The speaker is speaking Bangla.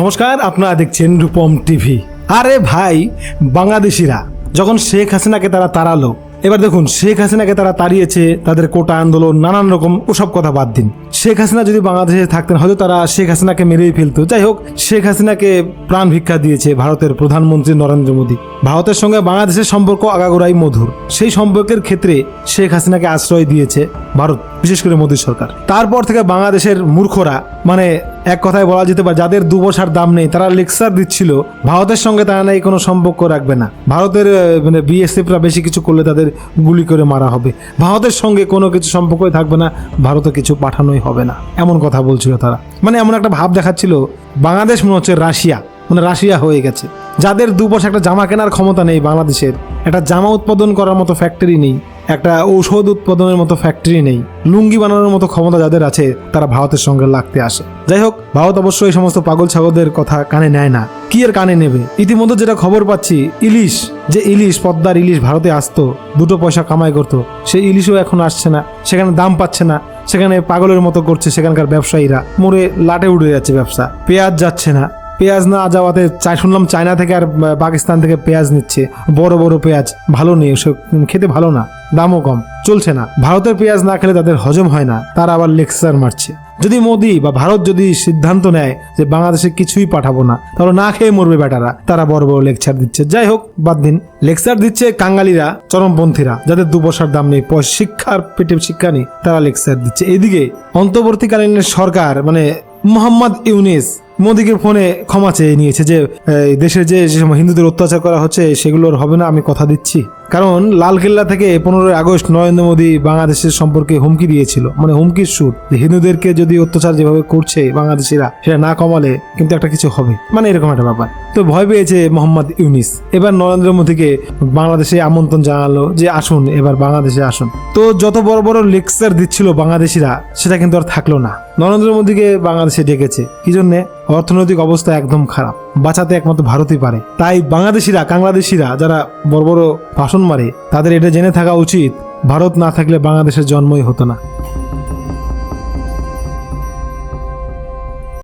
নমস্কার, আপনারা দেখছেন রূপম টিভি। আরে ভাই, বাংলাদেশিরা, যখন শেখ হাসিনাকে তারা তাড়ালো, এবার দেখুন, শেখ হাসিনাকে তারা তাড়িয়েছে তাদের কোটা আন্দোলন, নানান রকম ওসব কথা বাদ দিন। শেখ হাসিনা যদি বাংলাদেশে থাকতেন, হয়তো তারা শেখ হাসিনাকে মেরেই ফেলতো। যাই হোক, শেখ হাসিনাকে প্রাণ ভিক্ষা দিয়েছে ভারতের প্রধানমন্ত্রী নরেন্দ্র মোদী। ভারতের সঙ্গে বাংলাদেশের সম্পর্ক আগাগোড়াই মধুর। সেই সম্পর্কের ক্ষেত্রে শেখ হাসিনাকে আশ্রয় দিয়েছে ভারত। বিশেষ করে মোদী সরকার। তারপর থেকে বাংলাদেশের মূর্খরা মানে এক কথায় বলা যেতে পারে যাদের দু বসার দাম নেই, তারা লেকচার দিচ্ছিল, ভারতের সঙ্গে তারা নাকি কোনো সম্পর্ক রাখবে না। ভারতের মানে বিএসএফরা বেশি কিছু করলে তাদের গুলি করে মারা হবে। ভারতের সঙ্গে কোনো কিছু সম্পর্কই থাকবে না, ভারতে কিছু পাঠানোই হবে না। এমন কথা বলছিল তারা। মানে এমন একটা ভাব দেখাচ্ছিল, বাংলাদেশ মনে হচ্ছে রাশিয়া মানে রাশিয়া হয়ে গেছে। যাদের দু একটা জামা কেনার ক্ষমতা নেই বাংলাদেশের, একটা জামা উৎপাদন করার মতো ফ্যাক্টরি নেই। একটা ঔষধ উৎপাদনের মতো ফ্যাক্টরি নেই। লুঙ্গি বানানোর মতো ক্ষমতা যাদের আছে, তারা ভারতের সঙ্গে লাগতে আসে। যাই হোক, ভারত অবশ্য এই সমস্ত পাগল ছাগলদের কথা কানে নেয় না। কি এর কানে নেবে? ইতিমধ্যে যেটা খবর পাচ্ছি, ইলিশ, যে ইলিশ, পদ্মার ইলিশ ভারতে আসতো, দুটো পয়সা কামাই করতো। সেই ইলিশও এখন আসছে না, সেখানে দাম পাচ্ছে না, সেখানে পাগলের মতো করছে সেখানকার ব্যবসায়ীরা। মোড়ে লাটে উড়ে যাচ্ছে ব্যবসা। পেঁয়াজ যাচ্ছে না পেঁয়াজ না যাওয়াতে চাই শুনলাম চায়না থেকে আর পাকিস্তান থেকে পেঁয়াজ নিচ্ছে। বড় বড় পেঁয়াজ। ভালো নেই ওসব খেতে ভালো না। দামও কম। চলছে না। ভারতের পেঁয়াজ না খেলে তাদের হজম হয় না। তারা আবার লেকচার মারছে। যদি মোদি বা ভারত যদি সিদ্ধান্ত নেয় যে বাংলাদেশে কিছুই পাঠাবো না, তাহলে না খেয়ে মরবে বেটারা। তারা বড় বড় লেকচার দিচ্ছে। যাই হোক, বাদ দিন। লেকচার দিচ্ছে কাঙ্গালিরা, চরমপন্থীরা। যাদের দু বসার দাম নেই শিক্ষার পেটে শিক্ষা নেই, তারা লেকচার দিচ্ছে। এদিকে অন্তর্বর্তীকালীন সরকার মানে মোহাম্মদ ইউনিস মোদিকে ফোনে ক্ষমা চেয়ে নিয়েছে যে দেশে যে হিন্দুদের অত্যাচার করা হচ্ছে, সেগুলোর হবে না, আমি কথা দিচ্ছি। কারণ লালকেল্লা থেকে পনেরোই আগস্ট নরেন্দ্র মোদী বাংলাদেশের সম্পর্কে হুমকি দিয়েছিল। মানে হুমকির সুর। হিন্দুদেরকে যদি অত্যাচার যেভাবে করছে বাংলাদেশিরা, সেটা না কমালে কিন্তু একটা কিছু হবে। মানে এরকম একটা ব্যাপার। তো ভয় পেয়েছে মোহাম্মদ ইউনিস। এবার নরেন্দ্র মোদীকে বাংলাদেশে আমন্ত্রণ জানালো যে আসুন, এবার বাংলাদেশে আসুন। তো যত বড় বড় লেকচার দিচ্ছিল বাংলাদেশিরা, সেটা কিন্তু আর থাকল না। নরেন্দ্র মোদীকে বাংলাদেশে ডেকেছে। কি জন্যে? অর্থনৈতিক অবস্থা একদম খারাপ। বাঁচাতে একমাত্র ভারতই পারে। তাই বাংলাদেশিরা, কাংলাদেশিরা যারা বড় বড় ভাষণ মারে, তাদের এটা জেনে থাকা উচিত, ভারত না থাকলে বাংলাদেশের জন্মই হতো না।